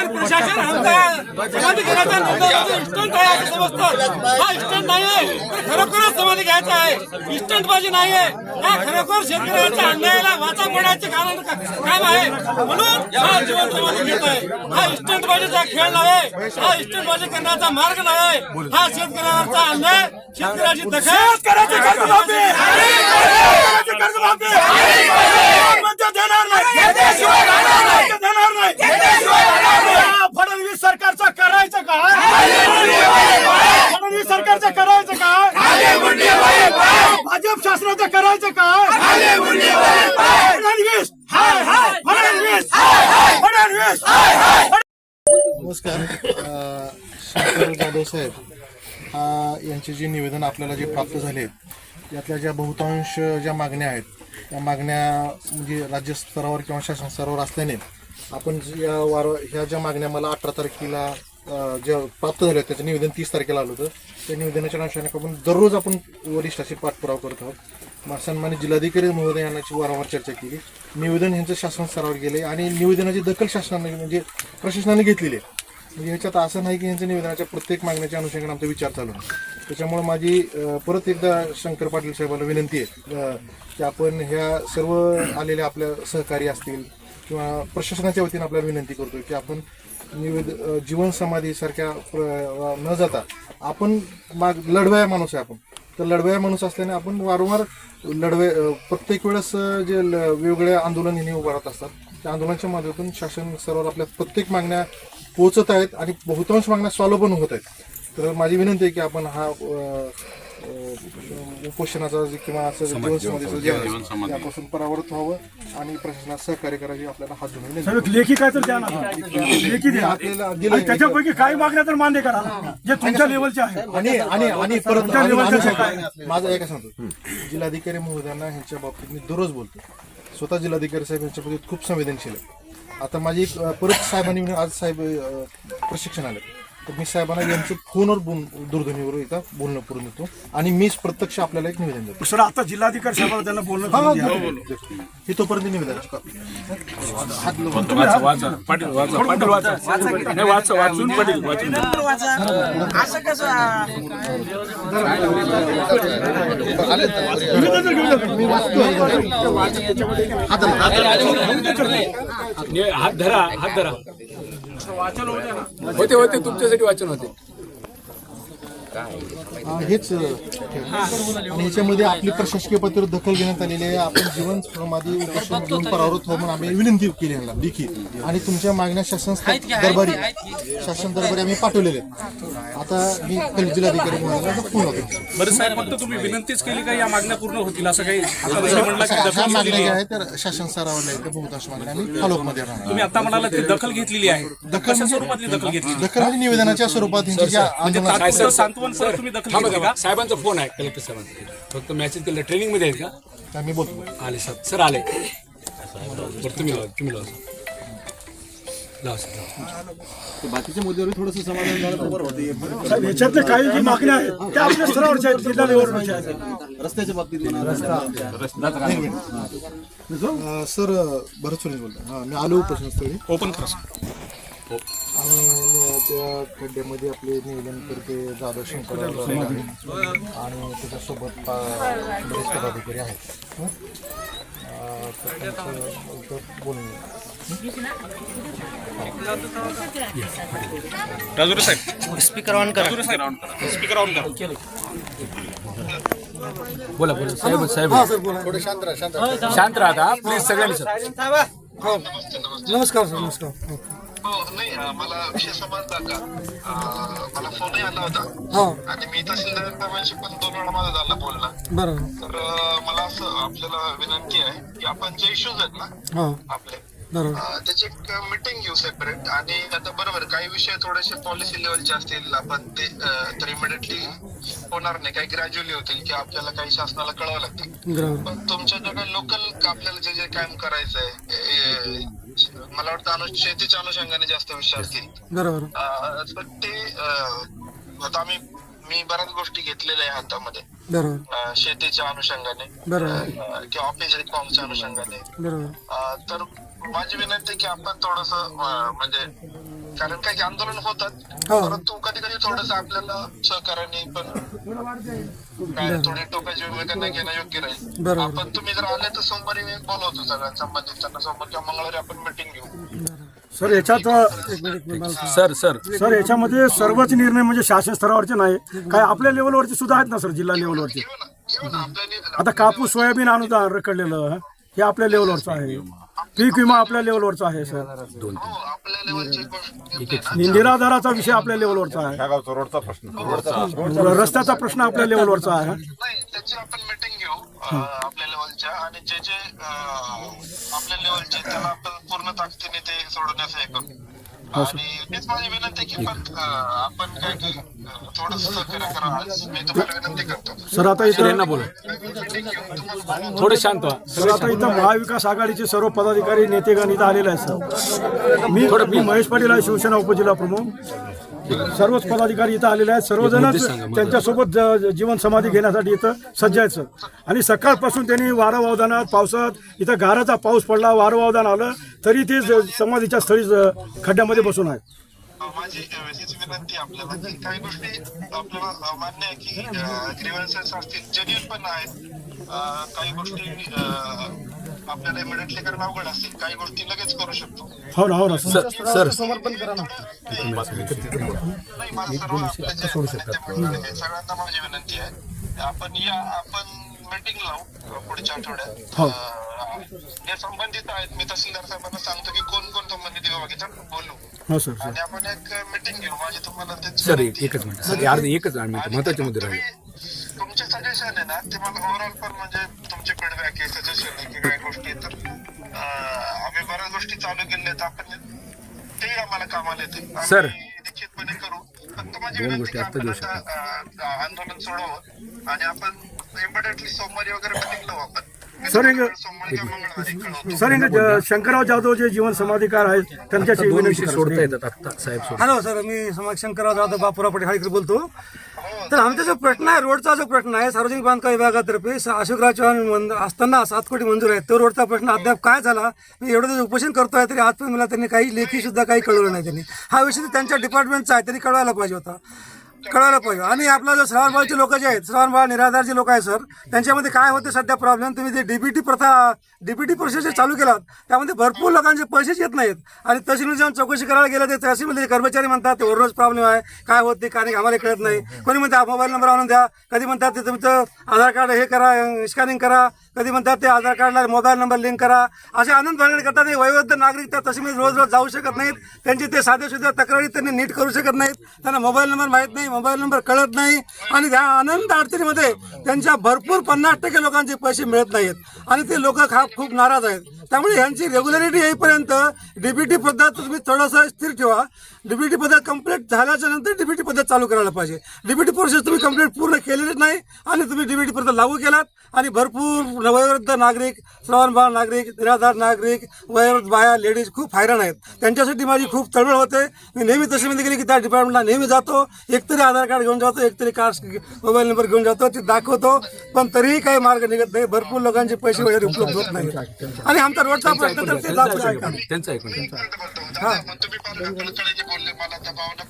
शासन प्रशासन आमचा घेण्याचा निर्णय इस्टंट आहे असं समजतं. हा इस्टंट नाही आहे. तर खरोखरच समाधी घ्यायचा आहे. इस्टंट बाजी नाही आहे. हा खरोखर शेतकऱ्याच्या अन्यायाला वाचा फोडायचे कारण काम आहे. म्हणून हा जीवन समाधी घेत आहे. हा इस्टंट बाजीचा खेळ नाही हा इस्टंट बाजी करण्याचा मार्ग नाही हा शेतकऱ्यावरचा अन्याय शेतकऱ्याची दखल शेतकऱ्याची कर्जमाफी कर्जमाफी देणार नाही देणार नाही फडणवीस सरकारचं करायचं काय फडणवीस सरकारचं करायचं काय भाजप शासनाचं करायचं काय फडणवीस हाय हाय फडणवीस फडणवीस नमस्कार अ, शंकर जाधव साहेब यांचे जे निवेदन आपल्याला जे प्राप्त झाले यातल्या ज्या बहुतांश ज्या मागण्या आहेत त्या मागण्या म्हणजे राज्यस्तरावर किंवा शासन स्तरावर असल्याने आपण या वार ह्या ज्या मागण्या मला अठरा तारखेला ज्या प्राप्त झाल्या त्याचं निवेदन तीस तारखेला आलं होतं. त्या निवेदनाच्या अनुषंगाने आपण दररोज आपण वरिष्ठाशी पाठपुरावा करत आहोत. मा- सन्मान्य जिल्हाधिकारी महोदय यांची वारंवार चर्चा केली. निवेदन यांचं शासन स्तरावर गेले आणि निवेदनाची दखल शासनाने म्हणजे प्रशासनाने घेतलेली आहे. म्हणजे ह्याच्यात असं नाही की यांच्या निवेदनाच्या प्रत्येक मागण्याच्या अनुषंगाने आमचा विचार चालू आहे. त्याच्यामुळे माझी परत एकदा शंकर पाटील साहेबांना विनंती आहे की आपण ह्या सर्व आलेल्या आपल्या सहकारी असतील किंवा प्रशासनाच्या वतीने आपल्याला विनंती करतो की आपण निवेद जीवन समाधीसारख्या न जाता आपण माग लढवया माणूस आहे आपण. तर लढवया माणूस असल्याने आपण वारंवार लढवे प्रत्येक वेळेस जे ल- आंदोलन हे उभं राहत असतात त्या आंदोलनाच्या माध्यमातून शासन स्तरावर आपल्या प्रत्येक मागण्या पोहोचत आहेत आणि बहुतांश मागण्या सॉल्व्ह पण होत आहेत. तर माझी विनंती आहे की आपण हा उपोषणाचा जे किंवा असं त्यापासून परावृत व्हावं आणि प्रशासनात सहकार्य करायची आपल्याला हात आहे. लेखी काय तर द्या ना. लेखी द्या. आणि त्याच्यापैकी काही मागण्या तर मान्य करा. जे तुमच्या लेवलचे आहे आणि आणि आणि परत? माझं एक सांगतो. जिल्हाधिकारी महोदयांना ह्यांच्या बाबतीत मी दररोज बोलतो. स्वतः जिल्हाधिकारी साहेब यांच्या खूप संवेदनशील आहे आता माझी एक, परत साहेबांनी आज साहेब प्रशिक्षण आले. तर मी साहेबांना यांचं फोनवर बोल दूरध्वनीवर इथं बोलणं करून देतो. आणि मीच प्रत्यक्ष आपल्याला एक निवेदन देतो. सर आता जिल्हाधिकारी साहेबांना त्यांना बोलणं हा, करून द्या. देतो. तोपर्यंत निवेदन हात लावून. वाचा वाचा. पाटील वाचा पाटील वाचा. नाही वाचा वाचून पाटील वाचून हात धरा हात धरा. होते होते तुमच्यासाठी वाचन होते. हेच आणि ह्याच्यामध्ये आपली प्रशासकीय पातळीवर दखल घेण्यात आलेली आहे. आपण जीवन समाधी उपोषण घेऊन परावृत व्हावं म्हणून आम्ही विनंती केली यांना लिखित आणि तुमच्या मागण्या शासन दरबारी शासन दरबारी आम्ही पाठवलेले आता मी कल- जिल्हाधिकारी महोदयांना फोन होतो. बरं साहेब फक्त तुम्ही विनंतीच केली का या मागण्या पूर्ण होतील असं काही? आता जसं म्हणलं की ह्या दखल मागण्या घेतलेली ज्या आहे. आहेत त्या शासन स्तरावर आहेत त्या बहुतांश मागण्या आम्ही फॉलोअपमध्ये राहणार. तुम्ही आता म्हणाला दखल घेतलेली आहे. दखल कशा स्वरूपातली दखल घेतली दखल म्हणजे निवेदनाच्या स्वरूपात आंदोलनात तात्पुरतं परत तुम्ही दखल घेतली का? साहेबांचा फोन आहे कलेक्टर साहेबांचा फक्त मॅसेज केलं ट्रेनिंगमध्ये आहेत का? आम्ही बोलतो. आले सर. सर आले. बरं तुम्ही लावा तुम्ही लावा सर. लावा सर लावा. साहेब, याच्यातले काही जी मागण्या आहेत त्या आपल्या स्तरावरच्या आहेत जिल्हा लेवलवरच्या आहेत. अं, सर भरत सुरेश बोलतो हा मी आलो उपोषणस्थळी ओपन करा सर. आणि त्या खड्ड्यामध्ये आपले निवेदन करते जाधव शंकर आणि त्याच्यासोबत बरेच पदाधिकारी आहेत. हं? अं, तर त्यांचं इथं बोलून घेऊ. राजुरे साहेब. स्पीकर ऑन करा. राजुरे साहेब स्पीकर ऑन करा. बोला बोला. साहेब साहेब. शांत राहा प्लीज सगळ्यांनी सर. नमस्कार सर नमस्कार. हो नाही मला विषय समजला का मला फोनही आला होता. हा. आणि मी तहसीलदार साहेबांशी पण दोन वेळा माझं झालं बरं. तर मला असं आपल्याला विनंती आहे की आपण जे इश्यूज आहेत ना हा. आपले बरोबर. अं, त्याची एक मीटिंग घेऊ सेपरेट आणि आता बरोबर काही विषय थोडेसे पॉलिसी लेवलचे असतील आपण ते अं, तर इमिडिएटली होणार नाही. काही ग्रॅज्युअली होतील की आपल्याला काही शासनाला कळावं लागतील. बरोबर. पण तुमच्या ज्या काही लोकल आपल्याला जे जे काम करायचंय मला वाटतं अनु शेतीच्या अनुषंगाने जास्त विषय असतील बरोबर. तर ते आता आम्ही मी बऱ्याच गोष्टी घेतलेल्या आहे हातामध्ये. बरोबर. शेतीच्या अनुषंगाने. बरोबर. किंवा ऑफिस रिफॉर्मच्या अनुषंगाने. बरोबर. तर माझी विनंती की आपण थोडस म्हणजे कारण काही आंदोलन होतात हो. परंतु कधी कधी थोडस आपल्याला सहकार्याने पण काय थोडी टोकाची भूमिका नाही घेणं योग्य राहील. आपण तुम्ही जर आले तर सोमवारी मी बोलवतो सगळ्या संबंधितांना सोमवार किंवा मंगळवारी आपण मिटिंग घेऊ. सर याच्यात एक मिनिट मी मला- सर सर. सर याच्यामध्ये सर्वच निर्णय म्हणजे शासन स्तरावरचे नाही. काय आपल्या लेवलवरचे सुद्धा आहेत ना सर जिल्हा लेवलवरचे घेऊ ना घेऊ ना. आपल्या आता कापूस सोयाबीन अनुदान रखडलेलं हे? आपल्या लेवलवरचं आहे. पीक विमा आपल्या लेवलवरचा आहे सर. हो आपल्या लेवलची गोष्ट आहे ना. निराधाराचा विषय आपल्या लेवलवरचा आहे. गावचा रोडचा प्रश्न. रस्त्याचा प्रश्न आपल्या लेवलवरचा आहे. नाही त्याची आपण मीटिंग घेऊ अं, आपल्या लेवलच्या आणि जे जे अं, आपल्या लेवलचे त्याला आपण पूर्ण ताकदीने ते सोडवण्याचं हे करू. आणि तेच माझी विनंती आहे की पण अं, आपण काय की थोडस सहकार्य करा. आज मी तुम्हाला विनंती करतो. सर आता इथं थोडे शांत व्हा. सर आता इथं महाविकास आघाडीचे सर्व पदाधिकारी नेतेगण इथं आलेले आहेत सर. मी मी महेश पाटील आहे शिवसेना उपजिल्हा प्रमुख. सर्वच पदाधिकारी इथं आलेले आहेत. सर्वजणच त्यांच्यासोबत ज- जीवन समाधी घेण्यासाठी इथं सज्ज आहेत सर आणि सकाळपासून त्यांनी वारा वावदानात पावसात इथं गाराचा पाऊस पडला वारं वावदान आलं तरी ते समाधीच्या स्थळी खड्ड्यामध्ये बसून आहेत माझी विनंती आहे आपल्याला की काही गोष्टी आपल्याला मान्य आहे की ग्रीव्हन्सेस असतील जेन्युन पण आहेत. काही गोष्टी आपल्याला इमिडिएटली करणं अवघड असतील काही गोष्टी लगेच करू शकतो. हो ना हो ना. Sir sir. सर नाही माझं सर्व आपल्या जे सगळ्यांना माझी विनंती आहे. आपण या आपण मीटिंग लावू पुढच्या आठवड्यात. अ, जे संबंधित आहेत. मी तहसीलदार साहेबांना सांगतो की कोण कोण संबंधित विभागाच्या बोलू. हो सर सर. आणि आपण एक मीटिंग घेऊ. माझी तुम्हाला तेच सर विनंती एकच मिनिट. सर अर्धे एकच मिनिट. महत्त्वाचे मुद्दे राहिले. तुमचे सजेशन आहे ना ते मला ओव्हरऑल पण म्हणजे तुमचे फीडबॅक आहे सजेशन आहे की काही गोष्टी आहेत. तर आम्ही बऱ्याच गोष्टी चालू केल्या आहेत आपण तेही आम्हाला कामाला येते सर. निश्चितपणे करू फक्त माझी विनंती आंदोलन सोडवं आणि आपण इमिडिएटली सोमवारी वगैरे मीटिंग लावू आपण सर, एक-. सर ज- शंकरराव जाधव जे जीवन समाधिकार आहेत त्यांच्याशी विनंती. सोडता येतात आत्ता साहेब सोड हॅलो सर मी समाज शंकरराव जाधव बापुरा पटेहाळकर बोलतो तर आमचा जो प्रश्न आहे रोडचा जो प्रश्न आहे सार्वजनिक बांधकाम विभागातर्फे अशोकराव चव्हाण असताना सात कोटी मंजूर आहेत. तो रोडचा प्रश्न अद्याप काय झाला मी एवढं जर उपोषण करतोय तरी आजपर्यंत मला त्यांनी काही लेखी सुद्धा काही कळवलं नाही त्यांनी. हा विषय त्यांच्या डिपार्टमेंटचा आहे त्यांनी कळवायला पाहिजे होता. कळायला पाहिजे आणि आपला जो श्रावणबाळचे लोक जे आहेत श्रावणबाळ निराधार जे लोक आहेत सर त्यांच्यामध्ये काय होते सध्या प्रॉब्लेम तुम्ही जे डीबीटी प्रथा डीबीटी प्रोसेस जे चालू केलात त्यामध्ये भरपूर लोकांचे पैसेच येत नाहीत. आणि तहसील जाऊन चौकशी करायला गेलं ते तहसीलमध्ये कर्मचारी म्हणतात ते रोज प्रॉब्लेम आहे. काय होते काय नाही आम्हाला कळत नाही. कोणी म्हणतात मोबाईल नंबर आणून द्या. कधी म्हणतात ते तुमचं आधार कार्ड हे करा स्कॅनिंग करा. कधी म्हणतात ते आधार कार्डला मोबाईल नंबर लिंक करा. असे आनंद भानगड करतात हे वयोवृद्ध नागरिक त्या तहसीलमध्ये रोज रोज जाऊ शकत नाहीत. त्यांची ते साधे सुद्धा तक्रारी त्यांनी नीट करू शकत नाहीत. त्यांना मोबाईल नंबर माहीत नाही मोबाईल नंबर कळत नाही. आणि त्या आनंद अडचणीमध्ये त्यांच्या भरपूर पन्नास टक्के लोकांचे पैसे मिळत नाहीत. आणि ते लोक खा खूप नाराज आहेत. त्यामुळे ह्यांची रेग्युलरिटी येईपर्यंत डीबीटी पद्धत तुम्ही थोडंसं स्थिर ठेवा. डीबीटी पद्धत कंप्लीट झाल्याच्यानंतर डीबीटी पद्धत चालू करायला पाहिजे. डीबीटी प्रोसेस तुम्ही कंप्लीट पूर्ण केलेलीच नाही आणि तुम्ही डीबीटी पद्धत लागू केलात आणि भरपूर वयोवृद्ध नागरिक श्रवणबाळ नागरिक निराधार नागरिक वयोवृद्ध बाया लेडीज खूप हैराण आहेत. त्यांच्यासाठी माझी खूप तळमळ होते. मी नेहमी तहसीलमध्ये गेली की त्या डिपार्टमेंटला नेहमी जातो. एकतरी आधार कार्ड घेऊन जातो एकतरी कार्ड मोबाईल नंबर घेऊन जातो ते दाखवतो. पण तरीही काही मार्ग निघत नाही. भरपूर लोकांचे पैसे वगैरे उपलब्ध होत नाही आणि आमचा रोडचा प्रश्न तर ते जात? त्यांचं हा,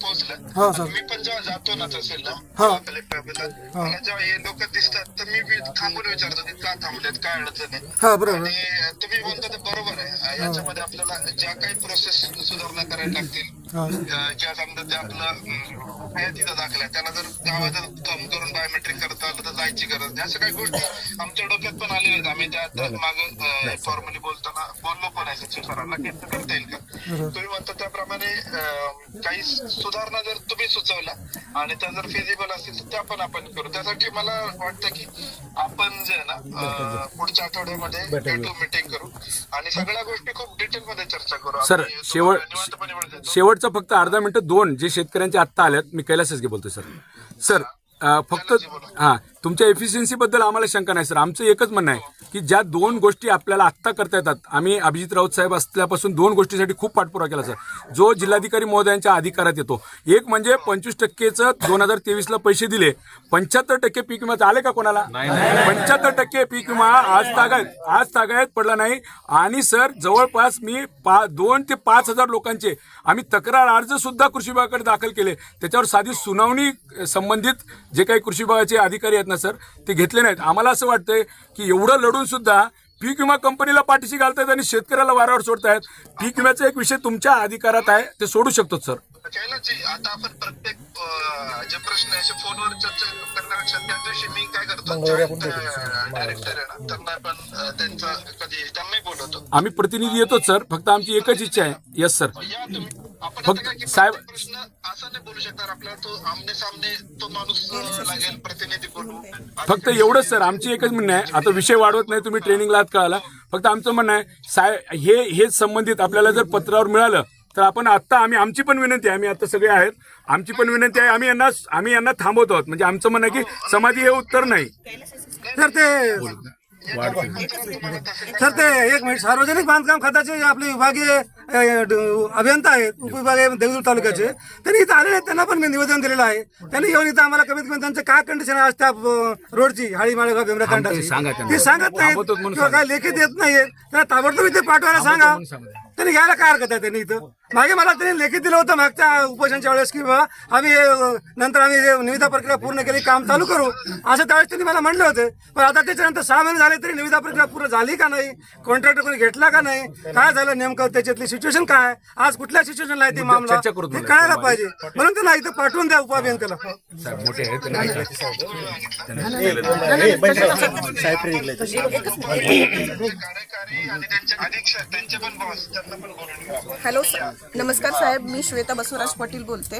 पोहोचल्या सर. मी पण जेव्हा जातो ना तहसीलला हा. कलेक्टर ऑफिसात मला जेव्हा हे लोक दिसतात तर मी थांबून विचारतो की का थांबलेत काय अडचण आहे हा बरोबर. आणि तुम्ही म्हणता ते बरोबर आहे. याच्यामध्ये आपल्याला ज्या काही प्रोसेस सुधारणा करायला लागतील ज्या समजा ते आपलं तिथं दाखल्या त्याला जर गावाचं काम करून बायोमेट्रिक करता आलं तर जायची गरज नाही. असं काही गोष्टी आमच्या डोक्यात पण आलेल्या आहेत. आम्ही त्या मागे फॉर्मली बोलताना बोललो पण आहे सचिव सरांना. की करता येईल का? तुम्ही म्हणता त्याप्रमाणे काही सुधारणा जर तुम्ही सुचवल्या आणि त्या जर फिजिबल असतील तर त्या पण आपण करू. त्यासाठी मला वाटतं की आपण जे आहे ना पुढच्या आठवड्यामध्ये मिटिंग करू. आणि सगळ्या गोष्टी खूप डिटेल मध्ये चर्चा करू. सर आम्ही शेवट शेवटचं फक्त अर्धा मिनिट दोन जे शेतकऱ्यांचे आत्ता आल्यात मी कैलासच घे बोलतोय सर. सर फक्त हा. तुमच्या एफिशियन्सी बद्दल आम्हाला शंका नाही सर. आमचं एकच म्हणणं आहे की ज्या दोन गोष्टी आपल्याला आत्ता करता येतात आम्ही अभिजित राऊत साहेब असल्यापासून दोन गोष्टीसाठी खूप पाठपुरावा केला सर. जो जिल्हाधिकारी महोदयांच्या अधिकारात येतो. एक म्हणजे पंचवीस टक्केचं दोन हजार तेवीसला पैसे दिले पंच्याहत्तर टक्के पीक विमा आले का कोणाला? पंच्याहत्तर टक्के पीक विमा आज तागायत आज तागायत पडला नाही. आणि सर जवळपास मी पा दोन ते पाच हजार लोकांचे आम्ही तक्रार अर्ज सुद्धा कृषी विभागाकडे दाखल केले. त्याच्यावर साधी सुनावणी संबंधित जे काही कृषी विभागाचे अधिकारी आहेत ना सर ते घेतले नाहीत. आम्हाला असं वाटतंय की एवढं लढून सुद्धा पीक विमा कंपनीला पाठीशी घालतायत आणि शेतकऱ्याला वारावर सोडतायत. पीक विम्याचा एक विषय तुमच्या अधिकारात आहे ते सोडू शकतो सर कैलासजी आता आपण प्रत्येक अं, जे प्रश्न आहे असे फोनवर चर्चा करण्यापेक्षा त्या दिवशी मी काय करतो डायरेक्टर आहे ना त्यांना पण अं, त्यांचा कधी त्यांनाही बोलवतो. आम्ही प्रतिनिधी येतोच सर. फक्त आमची एकच इच्छा आहे. येस सर फक्त आता साहेब- प्रत्येक प्रश्न असा नाही बोलू शकणार आपल्याला तो आमने सामने तो माणूस अं, लागेल प्रतिनिधी बोलू फक्त एवढंच सर. आमची एकच म्हणणं आहे. आता विषय वाढवत नाही तुम्ही ट्रेनिंगला आहात कळाला फक्त आमचं म्हणणं आहे साहेब हे हेच संबंधित आपल्याला जर पत्रावर मिळालं तर आपण आत्ता आम्ही आमची पण विनंती आहे आम्ही आता सगळे आहेत. आमची पण विनंती आहे आम्ही यांना आम्ही यांना थांबवतो आहोत. म्हणजे आमचं म्हणणं आहे की समाधी हे उत्तर नाही. तर ते तर ते एक मिनिट. सार्वजनिक बांधकाम खात्याचे आपले विभागीय अभियंता आहेत उपविभागीय देवदूर तालुक्याचे त्यांनी इथं आलेले आहेत त्यांना पण मी निवेदन दिलेलं आहे. त्यांनी येऊन इथं आम्हाला कमीत कमी त्यांचं काय कंडिशन आहे आज त्या रोडची हाळी माळेगाव बेमरा तांडाची ते सांगत नाहीत किंवा काय लेखी देत नाहीत. त्यांना ताबडतोब इथे पाठवायला सांगा. त्यांनी घ्यायला काय हरकत आहे त्यांनी इथं? मागे मला त्यांनी लेखी दिलं होतं मागच्या उपोषणच्या वेळेस की बाबा आम्ही नंतर आम्ही हे निविदा प्रक्रिया पूर्ण केली काम चालू करू. असं त्यावेळेस त्यांनी मला म्हणले होते. पण आता त्याच्यानंतर सहा महिने झाले तरी निविदा प्रक्रिया पूर्ण झाली का नाही? कॉन्ट्रॅक्टर कोणी घेतला का नाही? काय झालं नेमकं? त्याच्यातली सिच्युएशन काय आहे? आज कुठल्या सिच्युएशनला आहे ती मामला? कळायला पाहिजे. म्हणून त्यांना इथं पाठवून द्या उपाभियंत्याला कार्यकारी आणि नमस्कार साहेब मी श्वेता बसवराज पाटील बोलते.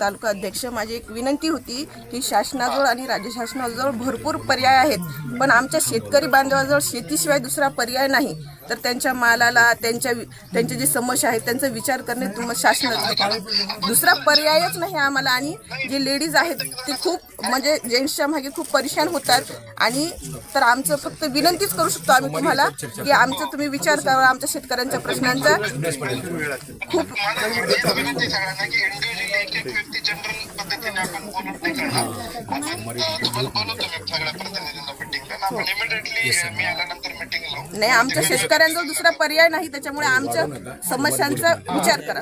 तालुका अध्यक्ष. माझी एक विनंती होती की शासनाजवळ आणि राज्य शासनाजवळ भरपूर पर्याय आहेत पण आमच्या शेतकरी बांधवाजवळ शेतीशिवाय दुसरा पर्याय नाही. तर त्यांच्या मालाला त्यांच्या वि- त्यांच्या जे समस्या आहेत त्यांचा विचार करणे तुम्हाला शासनाचं दुसरा पर्यायच नाही आम्हाला. आणि जे लेडीज आहेत ते खूप म्हणजे जेंट्सच्या मागे खूप परेशान होतात. आणि तर आमचं फक्त विनंतीच करू शकतो आम्ही तुम्हाला की आमचं तुम्ही विचार करा आमच्या शेतकऱ्यांच्या प्रश्नांचा. खूप नाही आमच्या शेतकऱ्या शेतकऱ्यांचा दुसरा पर्याय नाही त्याच्यामुळे आमच्या समस्यांचा विचार करा.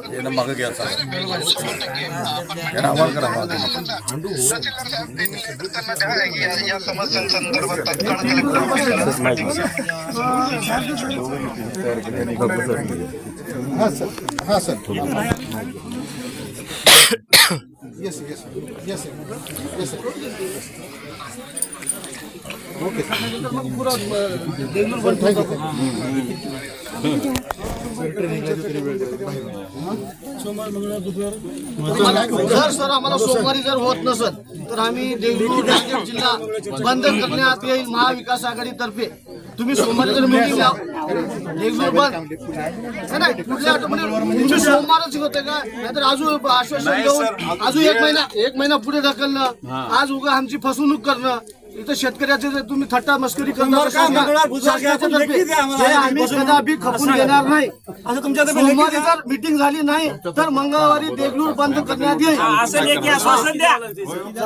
हां सर हां सर येस येस येस जर सर आम्हाला सोमवारी जर होत नसत तर आम्ही देगलूर रायगड जिल्हा बंद करण्यात येईल महाविकास आघाडीतर्फे. तुम्ही सोमवारी जर मीटिंग लाव देगलूर बंद नाही, पुढल्या आठवड्यात सोमवारच होते का? नाहीतर अजून आश्वासन देऊन अजून एक महिना एक महिना पुढे ढकलणं आज उगा आमची फसवणूक करणं इथं शेतकऱ्याचे जर तुम्ही थट्टा मस्करी करणार आम्ही कदापि खपून घेणार नाही. असं तुमच्या सोमवारी जर मीटिंग झाली नाही तर मंगळवारी देगलूर बंद करण्यात येईल.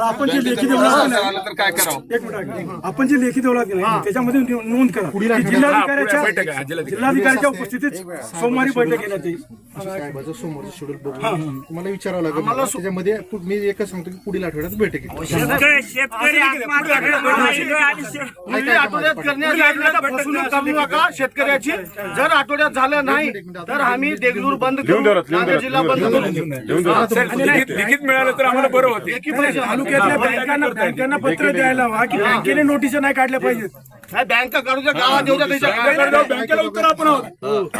आपण जे लेखी मिनिट आपण जे लेखी देऊ लागले त्याच्यामध्ये नोंद करा. जिल्हाधिकाऱ्याच्या. जिल्हाधिकाऱ्याच्या उपस्थितीत सोमवारी बैठक घेण्यात येईल. समोरचं शेड्यूल बघून तुम्हाला विचारावं लागेल. मला त्याच्यामध्ये मी एकच सांगतो की पुढील आठवड्यात बैठक आहे. आठवड्यात करण्यात येईल फसवणूक करू नका शेतकऱ्याची. जर आठवड्यात झालं नाही तर आम्ही देगलूर बंद करू. नांदेड जिल्हा बंद करू. लिखित मिळालं तर आम्हाला बरं होते. तालुक्यातल्या बँकांना बँकांना पत्र द्यायला हवा की बँकेने नोटिसा नाही काढल्या पाहिजेत. बँका काढू द्या गावात येऊ द्या बँकेला उत्तर आपण आहोत.